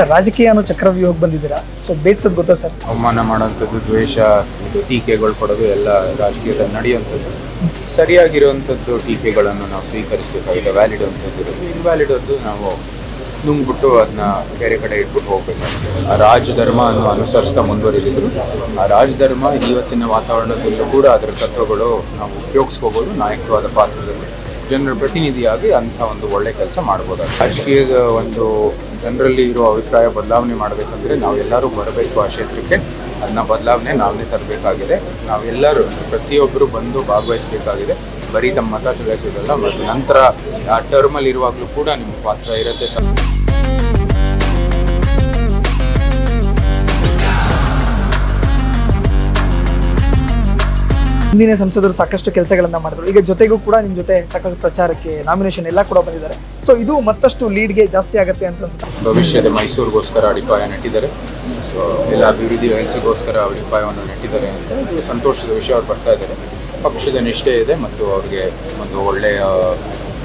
Sir ರಾಜಕೀಯ ಅನ್ನೋ ಚಕ್ರವ್ಯೂಹಕ್ಕೆ ಬಂದಿದ್ದೀರಾ? ಸೊ ಬೇಸದ್ ಗೊತ್ತಾ ಸರ್? ಅವಮಾನ ಮಾಡುವಂಥದ್ದು ದ್ವೇಷ ಟೀಕೆಗಳು ಕೊಡೋದು ಎಲ್ಲ ರಾಜಕೀಯದಲ್ಲಿ ನಡೆಯುವಂಥದ್ದು ಸರಿಯಾಗಿರುವಂಥದ್ದು ಟೀಕೆಗಳನ್ನು ನಾವು ಸ್ವೀಕರಿಸಬೇಕಾಗಿದೆ ವ್ಯಾಲಿಡ್ ಅಂಥದ್ದು ಇನ್ವ್ಯಾಲಿಡ್ ಅದು ನಾವು ನುಂಗ್ಬಿಟ್ಟು ಅದನ್ನ ಬೇರೆ ಕಡೆ ಇಟ್ಬಿಟ್ಟು ಹೋಗ್ಬೇಕಾಗ್ತದೆ ಆ ರಾಜಧರ್ಮ ಅನ್ನು ಅನುಸರಿಸ್ತಾ ಮುಂದುವರಿದಿದ್ರು. ಆ ರಾಜಧರ್ಮ ಇವತ್ತಿನ ವಾತಾವರಣದಲ್ಲೂ ಕೂಡ ಅದರ ತತ್ವಗಳು ನಾವು ಉಪಯೋಗಿಸ್ಕೋಬೋದು ನಾಯಕವಾದ ಪಾತ್ರದಲ್ಲಿ ಜನರ ಪ್ರತಿನಿಧಿಯಾಗಿ ಅಂತ ಒಂದು ಒಳ್ಳೆ ಕೆಲಸ ಮಾಡ್ಬೋದಾಗಿದೆ. ರಾಜಕೀಯದ ಒಂದು ಜನರಲ್ಲಿ ಇರೋ ಅಭಿಪ್ರಾಯ ಬದಲಾವಣೆ ಮಾಡಬೇಕಂದ್ರೆ ನಾವೆಲ್ಲರೂ ಬರಬೇಕು ಆ ಕ್ಷೇತ್ರಕ್ಕೆ. ಅದನ್ನ ಬದಲಾವಣೆ ನಾವೇ ತರಬೇಕಾಗಿದೆ. ನಾವೆಲ್ಲರೂ ಪ್ರತಿಯೊಬ್ಬರು ಬಂದು ಭಾಗವಹಿಸಬೇಕಾಗಿದೆ. ಬರೀ ತಮ್ಮ ಮತ ಚಲಾಯಿಸೋದಲ್ಲ, ಮತ್ತು ನಂತರ ಆ ಟರ್ಮಲ್ಲಿ ಇರುವಾಗಲೂ ಕೂಡ ನಿಮ್ಮ ಪಾತ್ರ ಇರುತ್ತೆ ಸರ್. ಹಿಂದಿನ ಸಂಸದರು ಸಾಕಷ್ಟು ಕೆಲಸಗಳನ್ನ ಮಾಡಿದ್ರು. ಈಗ ಜೊತೆಗೂ ಕೂಡ ನಿಮ್ಮ ಜೊತೆ ಸಾಕಷ್ಟು ಪ್ರಚಾರಕ್ಕೆ ನಾಮಿನೇಷನ್ ಎಲ್ಲ ಕೂಡ ಬಂದಿದ್ದಾರೆ. ಸೊ ಇದು ಮತ್ತಷ್ಟು ಲೀಡ್ಗೆ ಜಾಸ್ತಿ ಆಗುತ್ತೆ ಅಂತ ಅನ್ಸುತ್ತೆ. ಭವಿಷ್ಯದ ಮೈಸೂರಿಗೋಸ್ಕರ ಅಡಿಪಾಯ ನೆಟ್ಟಿದ್ದಾರೆ. ಸೊ ಎಲ್ಲ ಅಭಿವೃದ್ಧಿ ವಹಿಸಿಗೋಸ್ಕರ ಅಡಿಪಾಯವನ್ನು ನೆಟ್ಟಿದ್ದಾರೆ ಅಂತ ಸಂತೋಷದ ವಿಷಯ ಅವ್ರು ಬರ್ತಾ ಇದ್ದಾರೆ. ಪಕ್ಷದ ನಿಷ್ಠೆ ಇದೆ ಮತ್ತು ಅವ್ರಿಗೆ ಒಂದು ಒಳ್ಳೆಯ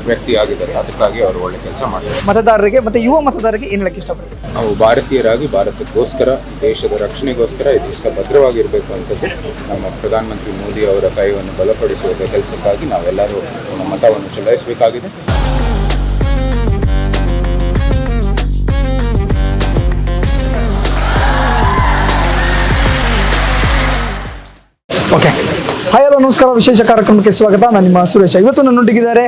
ವ್ಯಕ್ತಿ ಆಗಿದ್ದಾರೆ ಅದಕ್ಕಾಗಿ ಅವರು ಒಳ್ಳೆ ಕೆಲಸ ಮಾಡ್ತಾರೆ. ಮತದಾರರಿಗೆ ಮತ್ತೆ ಯುವ ಮತದಾರರಿಗೆ ಏನು ಹೇಳಕ್ಕೆ ಇಷ್ಟಪಡ್ತೀವಿ? ನಾವು ಭಾರತೀಯರಾಗಿ ಭಾರತಕ್ಕೋಸ್ಕರ ದೇಶದ ರಕ್ಷಣೆಗೋಸ್ಕರ ಈ ದೇಶ ಭದ್ರವಾಗಿರಬೇಕು ಅಂತದ್ದು ನಮ್ಮ ಪ್ರಧಾನಮಂತ್ರಿ ಮೋದಿ ಅವರ ಕೈವನ್ನು ಬಲಪಡಿಸುವ ಕೆಲಸಕ್ಕಾಗಿ ನಾವೆಲ್ಲರೂ ನಮ್ಮ ಮತವನ್ನು ಚಲಾಯಿಸಬೇಕಾಗಿದೆ. ಓಕೆ ಹಾಯ್ ಹಲೋ ನಮಸ್ಕಾರ. ವಿಶೇಷ ಕಾರ್ಯಕ್ರಮಕ್ಕೆ ಸ್ವಾಗತ. ನಾನು ನಿಮ್ಮ ಸುರೇಶ. ಇವತ್ತು ನನ್ನೊಂದಿಗಿದ್ದಾರೆ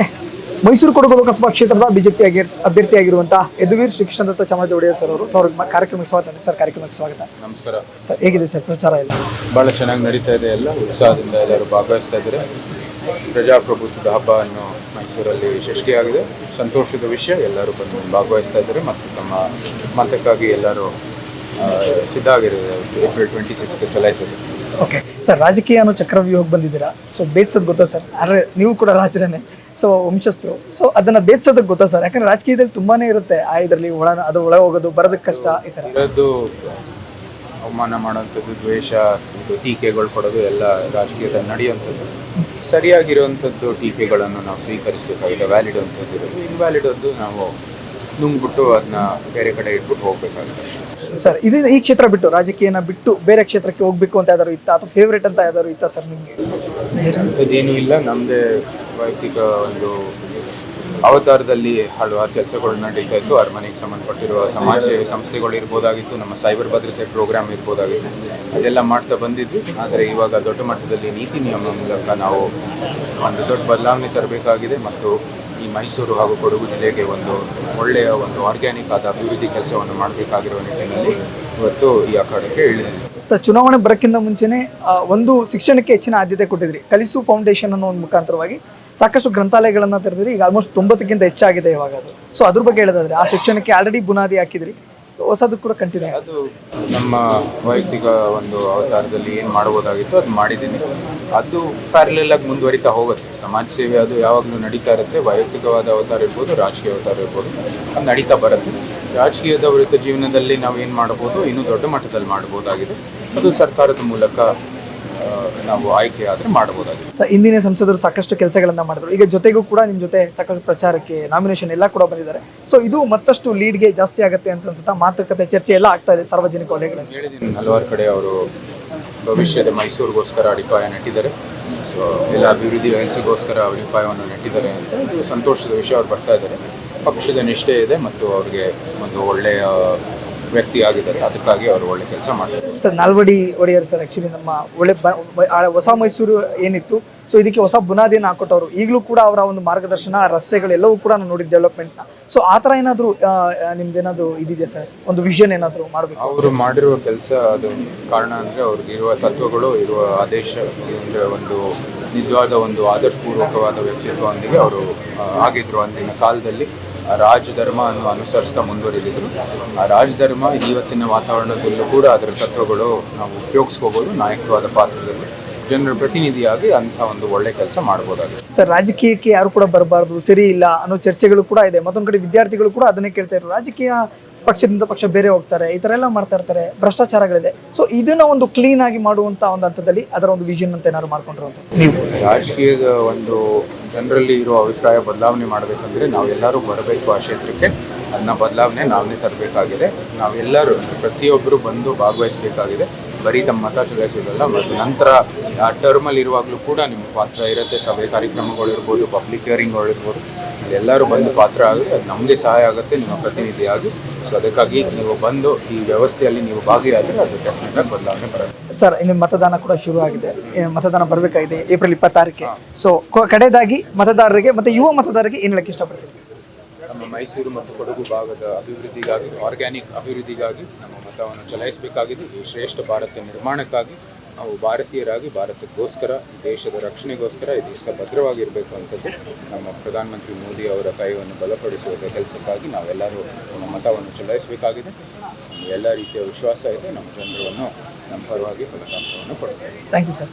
ಮೈಸೂರು ಕೊಡಗು ಲೋಕಸಭಾ ಕ್ಷೇತ್ರದ ಬಿಜೆಪಿ ಅಭ್ಯರ್ಥಿಯಾಗಿರುವಂತಹ ಯದುವೀರ್ ಶ್ರೀಕೃಷ್ಣದತ್ತ ಚಾಮರಾಜ ಒಡೆಯರ್ ಸರ್ ಅವರು. ಸರ್ ಕಾರ್ಯಕ್ರಮಕ್ಕೆ ಸ್ವಾಗತ. ಸರ್ ಕಾರ್ಯಕ್ರಮಕ್ಕೆ ಸ್ವಾಗತ. ನಮಸ್ಕಾರ. ಸರ್ ಹೇಗಿದೆ ಸರ್ ಪ್ರಚಾರ ಎಲ್ಲ? ಭಾಳ ಚೆನ್ನಾಗಿ ನಡೀತಾ ಇದೆ ಎಲ್ಲ. ಉತ್ಸಾಹದಿಂದ ಎಲ್ಲರೂ ಭಾಗವಹಿಸ್ತಾ ಇದ್ದಾರೆ. ಪ್ರಜಾಪ್ರಭುತ್ವದ ಅನ್ನೋ ಮೈಸೂರಲ್ಲಿ ಯಶಸ್ವಿಯಾಗಿದೆ. ಸಂತೋಷದ ವಿಷಯ ಎಲ್ಲರೂ ಬಂದು ಭಾಗವಹಿಸ್ತಾ ಇದ್ದಾರೆ ಮತ್ತು ತಮ್ಮ ಮತಕ್ಕಾಗಿ ಎಲ್ಲರೂ ಸಿದ್ಧ ಆಗಿರೋದು. ಏಪ್ರಿಲ್ ಟ್ವೆಂಟಿ ಸಿಕ್ಸ್ ಚಲಾಯಿಸೋದು. ಓಕೆ ಸರ್ ರಾಜಕೀಯ ಅನ್ನೋ ಚಕ್ರವ್ಯೂಹಕ್ಕೆ ಬಂದಿದ್ದೀರಾ? ಸೊ ಬೇಸದ್ ಗೊತ್ತಾ ಸರ್? ಆದರೆ ನೀವು ಕೂಡ ರಾಜರೇ ಸೊ ವಂಶಸ್ಥರು. ಸೊ ಅದನ್ನ ಬೇಸೋದಕ್ಕೆ ಗೊತ್ತಾ ಸರ್ ಯಾಕಂದ್ರೆ ರಾಜಕೀಯದಲ್ಲಿ ತುಂಬಾನೇ ಇರುತ್ತೆ. ಆ ಇದರಲ್ಲಿ ಒಳ ಅದು ಒಳ ಹೋಗೋದು ಬರೋದಕ್ಕೆ ಕಷ್ಟ ಈ ಥರ ಇರೋದು ಅವಮಾನ ಮಾಡುವಂಥದ್ದು ದ್ವೇಷ ಇದು ಟೀಕೆಗಳು ಕೊಡೋದು ಎಲ್ಲ ರಾಜಕೀಯದಲ್ಲಿ ನಡೆಯುವಂಥದ್ದು. ಸರಿಯಾಗಿರುವಂಥದ್ದು ಟೀಕೆಗಳನ್ನು ನಾವು ಸ್ವೀಕರಿಸಬೇಕಾಗಿದೆ ವ್ಯಾಲಿಡ್ ಅಂಥದ್ದು ಇನ್ವ್ಯಾಲಿಡ್ ಅಂತ ನಾವು ನುಂಗ್ಬಿಟ್ಟು ಅದನ್ನ ಬೇರೆ ಕಡೆ ಇಟ್ಬಿಟ್ಟು ಹೋಗ್ಬೇಕಾಗುತ್ತೆ. ಸರ್ ಇದು ಈ ಕ್ಷೇತ್ರ ಬಿಟ್ಟು ರಾಜಕೀಯನ ಬಿಟ್ಟು ಬೇರೆ ಕ್ಷೇತ್ರಕ್ಕೆ ಹೋಗ್ಬೇಕು ಅಂತ ಯಾವ್ದಾದ್ರು ಇತ್ತಾ? ಅಥವಾ ಫೇವ್ರೇಟ್ ಅಂತ ಯಾವ್ದಾದ್ರು ಇತ್ತಾ ಸರ್ ನಿಮಗೆ? ಏನೂ ಇಲ್ಲ ನಮ್ಮದೇ ವೈಯಕ್ತಿಕ ಒಂದು ಅವತಾರದಲ್ಲಿ ಹಲವಾರು ಕೆಲಸಗಳು ನಡೀತಾ ಇತ್ತು. ಅರಮನೆಗೆ ಸಂಬಂಧಪಟ್ಟಿರುವ ಸಮಾಜ ಸೇವೆ ಸಂಸ್ಥೆಗಳು ಇರ್ಬೋದಾಗಿತ್ತು, ನಮ್ಮ ಸೈಬರ್ ಭದ್ರತೆ ಪ್ರೋಗ್ರಾಮ್ ಇರ್ಬೋದಾಗಿತ್ತು. ಅದೆಲ್ಲ ಮಾಡ್ತಾ ಬಂದಿದ್ವಿ. ಆದರೆ ಇವಾಗ ದೊಡ್ಡ ಮಟ್ಟದಲ್ಲಿ ನೀತಿ ನಿಯಮ ಮೂಲಕ ನಾವು ಒಂದು ದೊಡ್ಡ ಬದಲಾವಣೆ ತರಬೇಕಾಗಿದೆ ಮತ್ತು ಈ ಮೈಸೂರು ಹಾಗೂ ಕೊಡಗು ಜಿಲ್ಲೆಗೆ ಒಂದು ಒಳ್ಳೆಯ ಒಂದು ಆರ್ಗ್ಯಾನಿಕ್ ಆದ ಅಭಿವೃದ್ಧಿ ಕೆಲಸವನ್ನು ಮಾಡಬೇಕಾಗಿರುವ ನಿಟ್ಟಿನಲ್ಲಿ ಇವತ್ತು ಈ ಅಖಾಡಕ್ಕೆ ಇಳಿದಿದೆ ಸರ್, ಚುನಾವಣೆ ಬರೋಕ್ಕಿಂತ ಮುಂಚೆನೆ ಒಂದು ಶಿಕ್ಷಣಕ್ಕೆ ಹೆಚ್ಚಿನ ಆದ್ಯತೆ ಕೊಟ್ಟಿದ್ರಿ. ಕಲಿಸು ಫೌಂಡೇಶನ್ ಅನ್ನೋ ಒಂದು ಮುಖಾಂತರವಾಗಿ ಸಾಕಷ್ಟು ಗ್ರಂಥಾಲಯಗಳನ್ನ ತೆರೆದಿರಿ. ಈಗ ಆಲ್ಮೋಸ್ಟ್ ತೊಂಬತ್ತಕ್ಕಿಂತ ಹೆಚ್ಚಾಗಿದೆ ಇವಾಗ ಅದು. ಸೊ ಅದ್ರ ಬಗ್ಗೆ ಹೇಳೋದಾದ್ರೆ, ಆ ಶಿಕ್ಷಣಕ್ಕೆ ಆಲ್ರೆಡಿ ಬುನಾದಿ ಹಾಕಿದ್ರಿ. ಹೊಸದು ಕೂಡ ಕಂಟಿನ್ಯೂ ಅದು ನಮ್ಮ ವೈಯಕ್ತಿಕ ಒಂದು ಅವತಾರದಲ್ಲಿ ಏನು ಮಾಡ್ಬೋದಾಗಿತ್ತು ಅದು ಮಾಡಿದ್ದೀನಿ. ಅದು ಪ್ಯಾರಲೆಲ್ ಆಗಿ ಮುಂದುವರಿತಾ ಹೋಗುತ್ತೆ. ಸಮಾಜ ಸೇವೆ ಅದು ಯಾವಾಗಲೂ ನಡೀತಾ ಇರುತ್ತೆ. ವೈಯಕ್ತಿಕವಾದ ಅವತಾರ ಇರ್ಬೋದು, ರಾಜಕೀಯ ಅವತಾರ ಇರ್ಬೋದು, ಅದು ನಡೀತಾ ಬರುತ್ತೆ. ರಾಜಕೀಯದ ವೃತ್ತ ಜೀವನದಲ್ಲಿ ನಾವು ಏನು ಮಾಡ್ಬೋದು ಇನ್ನೂ ದೊಡ್ಡ ಮಟ್ಟದಲ್ಲಿ ಮಾಡ್ಬೋದಾಗಿದೆ ಅದು ಸರ್ಕಾರದ ಮೂಲಕ ನಾವು ಆಯ್ಕೆ ಆದರೆ ಮಾಡಬಹುದಾಗಿದೆ ಸರ್ ಇಂದಿನ ಸಂಸದರು ಸಾಕಷ್ಟು ಕೆಲಸಗಳನ್ನ ಮಾಡಿದ್ರು. ಈಗ ಜೊತೆಗೂ ಕೂಡ ನಿಮ್ಮ ಜೊತೆ ಸಾಕಷ್ಟು ಪ್ರಚಾರಕ್ಕೆ ನಾಮಿನೇಷನ್ ಎಲ್ಲ ಕೂಡ ಬಂದಿದ್ದಾರೆ. ಸೊ ಇದು ಮತ್ತಷ್ಟು ಲೀಡ್ಗೆ ಜಾಸ್ತಿ ಆಗುತ್ತೆ ಅಂತ ಅನ್ಸುತ್ತಾ? ಮಾತುಕತೆ ಚರ್ಚೆ ಎಲ್ಲ ಆಗ್ತಾ ಇದೆ ಸಾರ್ವಜನಿಕ ವಲಯಗಳಲ್ಲಿ. ಹೇಳಿದ್ದೀನಿ ಹಲವಾರು ಕಡೆ ಅವರು ಭವಿಷ್ಯದ ಮೈಸೂರಿಗೋಸ್ಕರ ಅಡಿಪಾಯ ನೆಟ್ಟಿದ್ದಾರೆ. ಸೊ ಎಲ್ಲ ಅಭಿವೃದ್ಧಿ ವ್ಯವಸ್ಥೆಗೋಸ್ಕರ ಅಡಿಪಾಯವನ್ನು ನೆಟ್ಟಿದ್ದಾರೆ ಅಂತ ಸಂತೋಷದ ವಿಷಯ ಅವ್ರು ಬರ್ತಾ ಇದ್ದಾರೆ. ಪಕ್ಷದ ನಿಷ್ಠೆ ಇದೆ ಮತ್ತು ಅವ್ರಿಗೆ ಒಂದು ಒಳ್ಳೆಯ ವ್ಯಕ್ತಿ ಆಗಿದ್ದಾರೆ ಅದಕ್ಕಾಗಿ ಅವರು ಒಳ್ಳೆ ಕೆಲಸ ಮಾಡ್ತಾರೆ. Sir Nalvadi Wadiyar sir actually ನಮ್ಮ ಒಳ್ಳೆ ಹೊಸ ಮೈಸೂರು ಏನಿತ್ತು ಸೊ ಇದಕ್ಕೆ ಹೊಸ ಬುನಾದಿಯನ್ನು ಹಾಕೊಟ್ಟವರು. ಈಗಲೂ ಕೂಡ ಅವರ ಒಂದು ಮಾರ್ಗದರ್ಶನ ರಸ್ತೆಗಳು ಎಲ್ಲವೂ ಕೂಡ ನಾನು ನೋಡಿದ ಡೆವಲಪ್ಮೆಂಟ್ನ ಸೊ ಆ ಥರ ಏನಾದರೂ ನಿಮ್ದೇನಾದರೂ ಇದಿದೆ ಸರ್? ಒಂದು ವಿಷನ್ ಏನಾದರೂ ಮಾಡಬೇಕು? ಅವರು ಮಾಡಿರುವ ಕೆಲಸ ಅದು ಕಾರಣ ಅಂದರೆ ಅವ್ರಿಗೆ ಇರುವ ತತ್ವಗಳು ಇರುವ ಆದೇಶ ಅಂದರೆ ಒಂದು ನಿಜವಾದ ಒಂದು ಆದರ್ಶಪೂರ್ವಕವಾದ ವ್ಯಕ್ತಿತ್ವದೊಂದಿಗೆ ಅವರು ಆಗಿದ್ರು ಅಂದಿನ ಕಾಲದಲ್ಲಿ. ರಾಜಧರ್ಮ ಅನ್ನು ಅನುಸರಿಸ್ತಾ ಮುಂದುವರಿದಿದ್ರು. ಆ ರಾಜಧರ್ಮ ಇವತ್ತಿನ ವಾತಾವರಣದಲ್ಲೂ ಕೂಡ ಅದರ ತತ್ವಗಳು ನಾವು ಉಪಯೋಗಿಸ್ಕೋಬೋದು ನಾಯಕತ್ವದ ಪಾತ್ರದಲ್ಲಿ. ಜನರ ಪ್ರತಿನಿಧಿಯಾಗಿ ಅಂತಹ ಒಂದು ಒಳ್ಳೆ ಕೆಲಸ ಮಾಡ್ಬೋದಾಗಿದೆ. ಸರ್, ರಾಜಕೀಯಕ್ಕೆ ಯಾರು ಕೂಡ ಬರಬಾರ್ದು, ಸರಿ ಇಲ್ಲ ಅನ್ನೋ ಚರ್ಚೆಗಳು ಕೂಡ ಇದೆ. ಮತ್ತೊಂದು ಕಡೆ ವಿದ್ಯಾರ್ಥಿಗಳು ಕೂಡ ಅದನ್ನೇ ಕೇಳ್ತಾ ಇದ್ರು. ರಾಜಕೀಯ ಪಕ್ಷದಿಂದ ಪಕ್ಷ ಬೇರೆ ಹೋಗ್ತಾರೆ ಈ ಥರ ಎಲ್ಲ ಮಾಡ್ತಾ ಇರ್ತಾರೆ ಭ್ರಷ್ಟಾಚಾರಗಳಿದೆ. ಸೊ ಇದನ್ನ ಒಂದು ಕ್ಲೀನ್ ಆಗಿ ಮಾಡುವಂತ ಒಂದು ಹಂತದಲ್ಲಿ ಅದರ ಒಂದು ವಿಷನ್ ಅಂತ ಏನಾದ್ರು ಮಾಡ್ಕೊಂಡಿರುವಂತ ನೀವು. ರಾಜಕೀಯದ ಒಂದು ಜನರಲ್ಲಿ ಇರುವ ಅಭಿಪ್ರಾಯ ಬದಲಾವಣೆ ಮಾಡಬೇಕಂದ್ರೆ ನಾವೆಲ್ಲರೂ ಬರಬೇಕು ಆ ಕ್ಷೇತ್ರಕ್ಕೆ. ಅದನ್ನ ಬದಲಾವಣೆ ನಾವೇ ತರಬೇಕಾಗಿದೆ. ನಾವೆಲ್ಲರೂ ಪ್ರತಿಯೊಬ್ಬರು ಬಂದು ಭಾಗವಹಿಸಬೇಕಾಗಿದೆ. ಬರೀ ತಮ್ಮ ಮತ ಚಲಾಯಿಸೋದಲ್ಲ ಮತ್ತು ನಂತರ ಆ ಟರ್ಮಲ್ಲಿ ಇರುವಾಗಲೂ ಕೂಡ ನಿಮ್ಮ ಪಾತ್ರ ಇರುತ್ತೆ. ಸಭೆ ಕಾರ್ಯಕ್ರಮಗಳಿರ್ಬೋದು ಪಬ್ಲಿಕ್ ಹಿಯರಿಂಗ್ಗಳಿರ್ಬೋದು ಎಲ್ಲರೂ ಬಂದು ಪಾತ್ರ ಆಗುತ್ತೆ ಅದು ನಮಗೆ ಸಹಾಯ ಆಗುತ್ತೆ ನಿಮ್ಮ ಪ್ರತಿನಿಧಿಯಾಗಿ. ಸೊ ಅದಕ್ಕಾಗಿ ನೀವು ಬಂದು ಈ ವ್ಯವಸ್ಥೆಯಲ್ಲಿ ನೀವು ಭಾಗಿಯಾದರೆ ಅದು ಡೆಫಿನೆಟಾಗಿ ಬದಲಾವಣೆ ಬರುತ್ತೆ. ಸರ್ ಇನ್ನು ಮತದಾನ ಕೂಡ ಶುರು ಆಗಿದೆ. ಏ, ಮತದಾನ ಬರಬೇಕಾಗಿದೆ ಏಪ್ರಿಲ್ ಇಪ್ಪತ್ತಾರಕ್ಕೆ. ಸೊ ಕಡೆದಾಗಿ ಮತದಾರರಿಗೆ ಮತ್ತೆ ಯುವ ಮತದಾರರಿಗೆ ಏನು ಹೇಳಕ್ಕೆ ಇಷ್ಟಪಡ್ತೀವಿ ಸರ್ ನಮ್ಮ ಮೈಸೂರು ಮತ್ತು ಕೊಡಗು ಭಾಗದ ಅಭಿವೃದ್ಧಿಗಾಗಿ ಆರ್ಗ್ಯಾನಿಕ್ ಅಭಿವೃದ್ಧಿಗಾಗಿ ನಮ್ಮ ಮತವನ್ನು ಚಲಾಯಿಸಬೇಕಾಗಿದೆ. ಈ ಶ್ರೇಷ್ಠ ಭಾರತ ನಿರ್ಮಾಣಕ್ಕಾಗಿ ನಾವು ಭಾರತೀಯರಾಗಿ ಭಾರತಕ್ಕೋಸ್ಕರ, ದೇಶದ ರಕ್ಷಣೆಗೋಸ್ಕರ ಈ ದೇಶ ಭದ್ರವಾಗಿರಬೇಕು ಅಂತದ್ದು ನಮ್ಮ ಪ್ರಧಾನಮಂತ್ರಿ ಮೋದಿ ಅವರ ಕೈವನ್ನು ಬಲಪಡಿಸುವ ಕೆಲಸಕ್ಕಾಗಿ ನಾವೆಲ್ಲರೂ ನಮ್ಮ ಮತವನ್ನು ಚಲಾಯಿಸಬೇಕಾಗಿದೆ. ಎಲ್ಲ ರೀತಿಯ ವಿಶ್ವಾಸ ಇದೆ. ನಮ್ಮ ಜನರನ್ನು ನಮ್ಮ ಪರವಾಗಿ ಫಲಿತಾಂಶವನ್ನು ಕೊಡ್ತೇವೆ. Thank you sir